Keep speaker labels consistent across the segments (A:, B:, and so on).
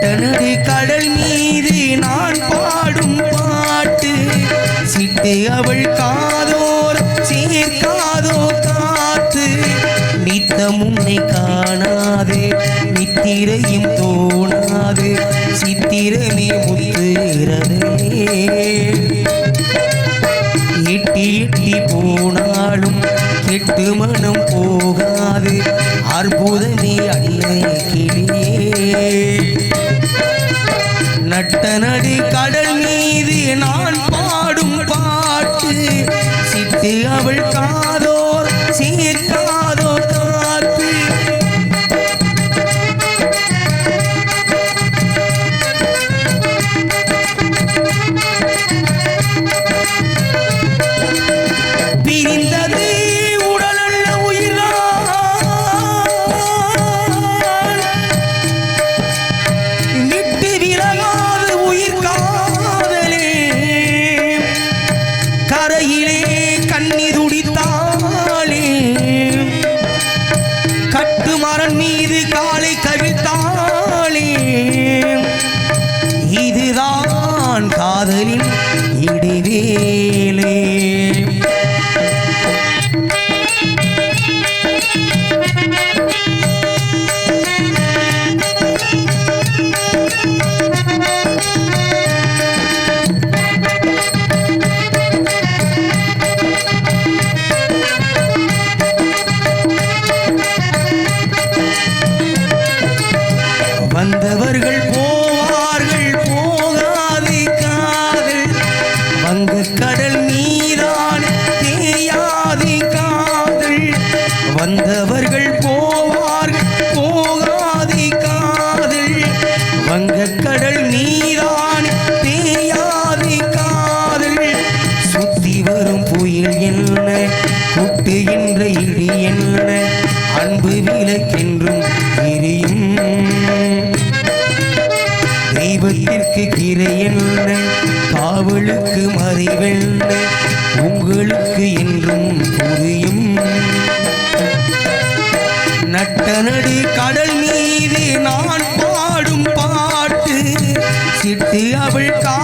A: நட்டனடி கடல் மீது நான் பாடும் பாட்டு. சிட்டு அவள் காதோர் சேர்க்காதோ காத்து. நித்தம் உன்னை காணாது நித்திரையும் தோணாது. சித்திரமே முத்துகிறதே. எட்டி எட்டி போனாலும் கெட்டு மனம் போகாது. அற்புதமே அல்ல கிளியே நான் பாடும் பாட்டு சித்து அவள் காதோர் சேர்க்காதோ வந்தவர்கள் போ எனக்கென்றும் விளக்கென்றும் தெய்வத்திற்கு கிரையென்ன காவலுக்கு மறைவென்ன உங்களுக்கு என்றும் புரியும். நட்டநடு கடல் மீது நான் பாடும் பாட்டு சிட்டு அவள் கா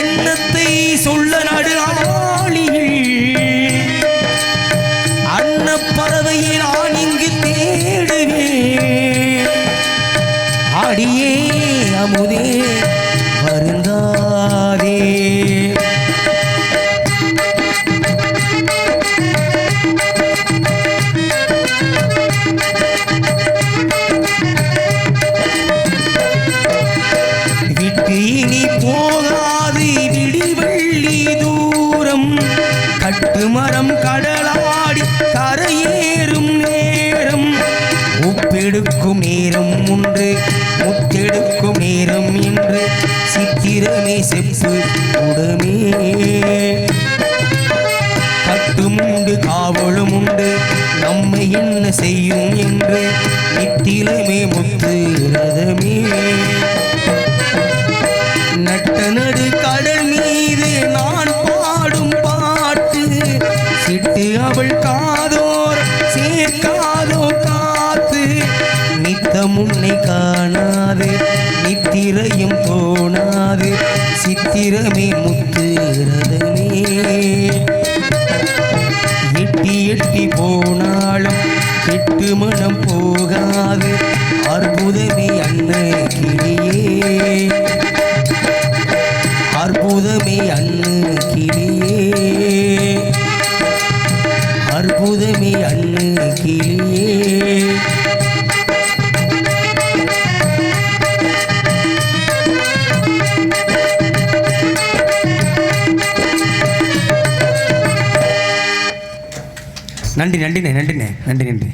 A: எண்ணத்தை சொல்ல நாடு ஆளிகள் அன்னப்பறவையை நான் இங்கு தேடுவேன். அடியே அமுதே வருந்தாதே. விட்டு முத்தெடுக்கும் நேரம் ஒன்று முத்தெடுக்கும் நேரம் என்று சித்திரமே செப்பு உடமே. கட்டும் உண்டு காவலும் உண்டு நம்மை என்ன செய்யும் என்று. நித்திலமே முத்துகிறது நித்தம் உன்னை காணாது நித்திரையும் தோணாது சித்திரமே முத்து ரதமே எட்டி எட்டி போனாலும் கெட்டு மனம் போகாது அற்புதமே அன்ன கிளியே. அற்புதமே அன்னு கிளியே. அற்புதமே அன்னு கிளியே. நன்றி நன்றிண்ணே நன்றிண்ணே நன்றி நன்றி.